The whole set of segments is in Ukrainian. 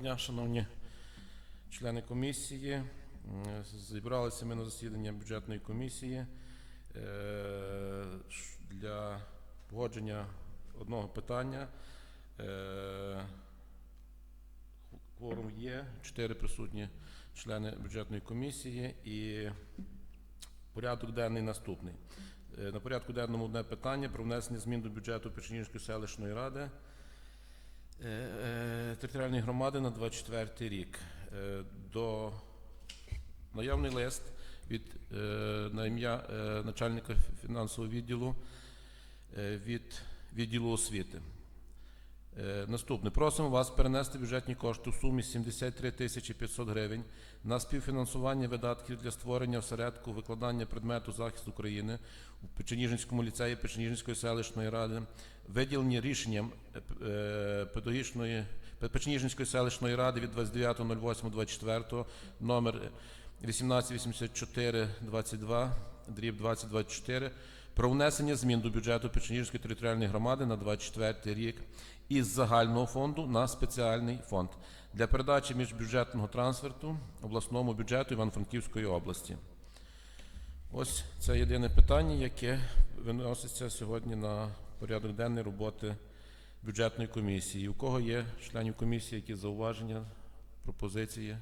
Дня, шановні члени комісії. Зібралися ми на засідання бюджетної комісії е, для погодження одного питання. Е, Кворум є, чотири присутні члени бюджетної комісії і порядок денний наступний. Е, На порядку денному одне питання про внесення змін до бюджету Печенігської селищної ради територіальної громади на 24 рік. Е, До наявний лист від е, на ім'я е, начальника фінансового відділу е, від відділу освіти. Е, Наступне. Просимо вас перенести бюджетні кошти у сумі 73 тисячі 500 гривень на співфінансування видатків для створення осередку викладання предмету захист України у Печеніжинському ліцеї Печеніжинської селищної ради, виділені рішенням е, е, педагогічної Пе- Печеніжинської селищної ради від 29.08.24 номер 1884-22, дріб 2024 про внесення змін до бюджету Печеніжинської територіальної громади на 24 рік із загального фонду на спеціальний фонд для передачі міжбюджетного трансферту обласному бюджету Івано-Франківської області. Ось це єдине питання, яке виноситься сьогодні на порядок денний роботи бюджетної комісії. У кого є членів комісії які зауваження, пропозиції?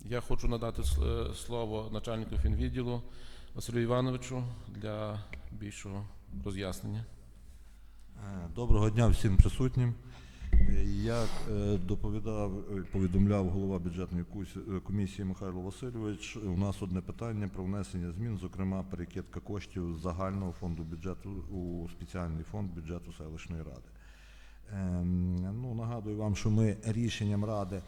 Я хочу надати е, слово начальнику фінвідділу Василю Івановичу для більшого роз'яснення. Е, Доброго дня всім присутнім. Е, Як е, доповідав, е, повідомляв голова бюджетної комісії Михайло Васильович, у нас одне питання про внесення змін, зокрема перекидка коштів з загального фонду бюджету у спеціальний фонд бюджету селищної ради. Ем, Ну, нагадую вам, що ми рішенням ради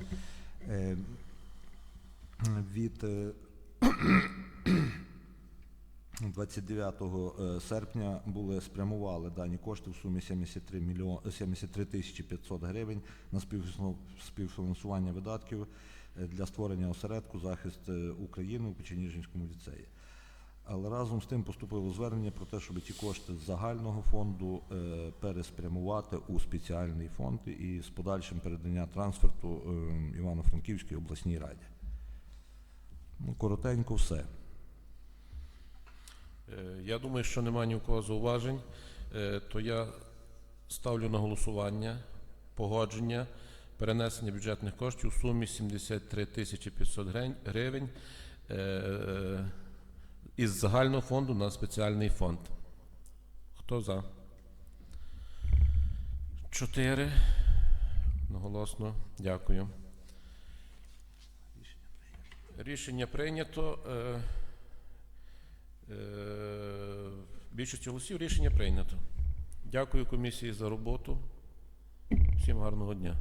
від 29 е, серпня були спрямували дані кошти в сумі 73 мільйон 73 тисячі 500 гривень на співфінансування видатків е, для створення осередку захист е, України у Печеніжинському ліцеї. Але разом з тим поступило звернення про те, щоб ті кошти з загального фонду переспрямувати у спеціальний фонд і з подальшим передання трансферту Івано-Франківській обласній раді. Ну, коротенько все. Е, Я думаю, що немає ні у кого зауважень, Е, то я ставлю на голосування погодження перенесення бюджетних коштів у сумі 73 тисячі 500 гривень е, із загального фонду на спеціальний фонд. Хто за? Чотири. Наголосно. Дякую. Рішення прийнято. Е, Більшістю голосів рішення прийнято. Дякую комісії за роботу. Всім гарного дня.